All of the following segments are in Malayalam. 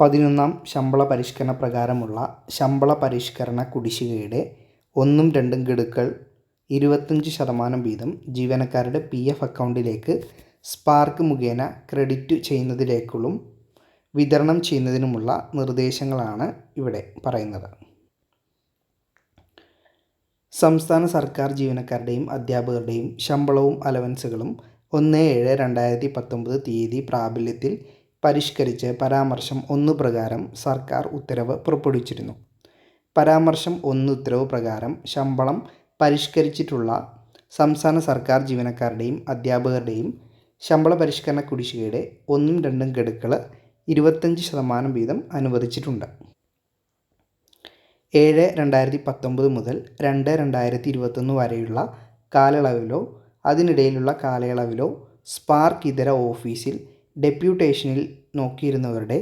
പതിനൊന്നാം ശമ്പള പരിഷ്കരണ പ്രകാരമുള്ള ശമ്പള പരിഷ്കരണ കുടിശ്ശികയുടെ ഒന്നും രണ്ടും ഗഡുക്കൾ ഇരുപത്തഞ്ച് ശതമാനം വീതം ജീവനക്കാരുടെ പി എഫ് അക്കൗണ്ടിലേക്ക് സ്പാർക്ക് മുഖേന ക്രെഡിറ്റ് ചെയ്യുന്നതിലേക്കുള്ളും വിതരണം ചെയ്യുന്നതിനുമുള്ള നിർദ്ദേശങ്ങളാണ് ഇവിടെ പറയുന്നത്. സംസ്ഥാന സർക്കാർ ജീവനക്കാരുടെയും അധ്യാപകരുടെയും ശമ്പളവും അലവൻസുകളും ഒന്ന് ഏഴ് രണ്ടായിരത്തി പത്തൊമ്പത് തീയതി പ്രാബല്യത്തിൽ പരിഷ്കരിച്ച് പരാമർശം ഒന്ന് പ്രകാരം സർക്കാർ ഉത്തരവ് പുറപ്പെടുവിച്ചിരുന്നു. പരാമർശം ഒന്ന് ഉത്തരവ് പ്രകാരം ശമ്പളം പരിഷ്കരിച്ചിട്ടുള്ള സംസ്ഥാന സർക്കാർ ജീവനക്കാരുടെയും അധ്യാപകരുടെയും ശമ്പള പരിഷ്കരണ കുടിശ്ശികയുടെ ഒന്നും രണ്ടും ഗഡുക്കൾ ഇരുപത്തഞ്ച് ശതമാനം വീതം അനുവദിച്ചിട്ടുണ്ട്. ഏഴ് രണ്ടായിരത്തി പത്തൊമ്പത് മുതൽ രണ്ട് രണ്ടായിരത്തി ഇരുപത്തൊന്ന് വരെയുള്ള കാലയളവിലോ അതിനിടയിലുള്ള കാലയളവിലോ സ്പാർക്ക് ഇതര ഓഫീസിൽ ഡെപ്യൂട്ടേഷനിൽ നോക്കിയിരുന്നവരുടെ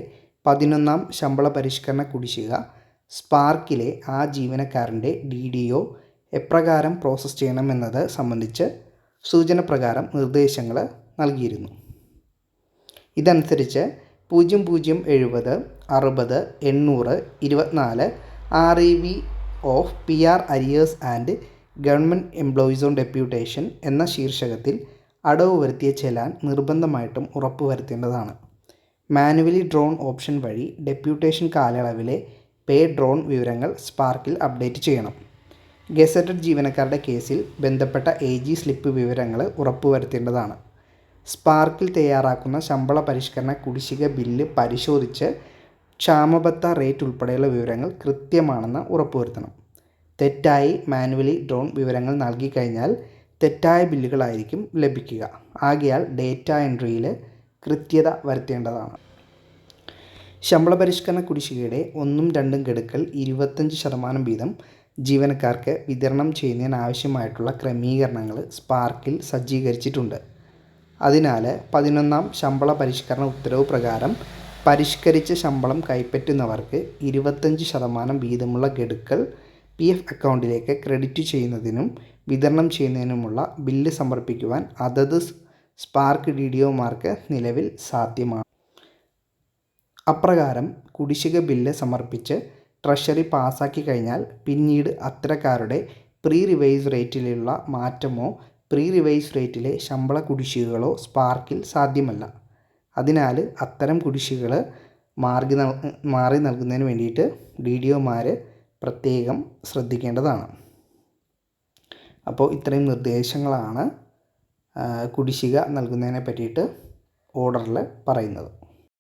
പതിനൊന്നാം ശമ്പള പരിഷ്കരണ കുടിശ്ശിക സ്പാർക്കിലെ ആ ജീവനക്കാരന്റെ ഡി ഡി ഒ എപ്രകാരം പ്രോസസ്സ് ചെയ്യണമെന്നത് സംബന്ധിച്ച് സൂചന പ്രകാരം നിർദ്ദേശങ്ങൾ നൽകിയിരുന്നു. ഇതനുസരിച്ച് പൂജ്യം പൂജ്യം എഴുപത് അറുപത് എണ്ണൂറ് ഇരുപത്തിനാല് R E V of P R arrears and government employees on deputation എന്ന ശീർഷകത്തിൽ അടവ് വരുത്തിയ ചെലാൻ നിർബന്ധമായിട്ടും ഉറപ്പുവരുത്തേണ്ടതാണ് മാനുവലി ഡ്രോൺ ഓപ്ഷൻ വഴി ഡെപ്യൂട്ടേഷൻ കാലയളവിലെ പേ ഡ്രോൺ വിവരങ്ങൾ സ്പാർക്കിൽ അപ്ഡേറ്റ് ചെയ്യണം. ഗസറ്റഡ് ജീവനക്കാരുടെ കേസിൽ ബന്ധപ്പെട്ട എ ജി സ്ലിപ്പ് വിവരങ്ങൾ ഉറപ്പുവരുത്തേണ്ടതാണ് സ്പാർക്കിൽ തയ്യാറാക്കുന്ന ശമ്പള പരിഷ്കരണ കുടിശ്ശിക ബില്ല് പരിശോധിച്ച് ക്ഷാമബത്ത റേറ്റ് ഉൾപ്പെടെയുള്ള വിവരങ്ങൾ കൃത്യമാണെന്ന് ഉറപ്പുവരുത്തണം. തെറ്റായി മാനുവലി ഡ്രോൺ വിവരങ്ങൾ നൽകിക്കഴിഞ്ഞാൽ തെറ്റായ ബില്ലുകളായിരിക്കും ലഭിക്കുക. ആകയാൽ ഡേറ്റ എൻട്രിയിൽ കൃത്യത വരുത്തേണ്ടതാണ്. ശമ്പള പരിഷ്കരണ കുടിശ്ശികയുടെ ഒന്നും രണ്ടും ഗഡുക്കൾ ഇരുപത്തഞ്ച് ശതമാനം വീതം ജീവനക്കാർക്ക് വിതരണം ചെയ്യുന്നതിനാവശ്യമായിട്ടുള്ള ക്രമീകരണങ്ങൾ സ്പാർക്കിൽ സജ്ജീകരിച്ചിട്ടുണ്ട്. അതിനാൽ പതിനൊന്നാം ശമ്പള പരിഷ്കരണ ഉത്തരവ് പ്രകാരം പരിഷ്കരിച്ച ശമ്പളം കൈപ്പറ്റുന്നവർക്ക് ഇരുപത്തഞ്ച് ശതമാനം വീതമുള്ള ഗഡുക്കൾ പി എഫ് അക്കൗണ്ടിലേക്ക് ക്രെഡിറ്റ് ചെയ്യുന്നതിനും വിതരണം ചെയ്യുന്നതിനുമുള്ള ബില്ല് സമർപ്പിക്കുവാൻ അതത് സ്പാർക്ക് ഡി ഡി ഒമാർക്ക് നിലവിൽ സാധ്യമാണ് അപ്രകാരം കുടിശ്ശിക ബില്ല് സമർപ്പിച്ച് ട്രഷറി പാസാക്കി കഴിഞ്ഞാൽ പിന്നീട് അത്തരക്കാരുടെ പ്രീ റിവൈസ് റേറ്റിലുള്ള മാറ്റമോ പ്രീ റിവൈസ് റേറ്റിലെ ശമ്പള കുടിശ്ശികകളോ സ്പാർക്കിൽ സാധ്യമല്ല. അതിനാൽ അത്തരം കുടിശ്ശികൾ മാർഗി മാറി നൽകുന്നതിന് വേണ്ടിയിട്ട് ഡി ഡി ഒമാർ പ്രത്യേകം ശ്രദ്ധിക്കേണ്ടതാണ്. അപ്പോൾ ഇത്രയും നിർദ്ദേശങ്ങളാണ് കുടിശ്ശിക നൽകുന്നതിനെ പറ്റിയിട്ട് ഓർഡറിൽ പറയുന്നത്.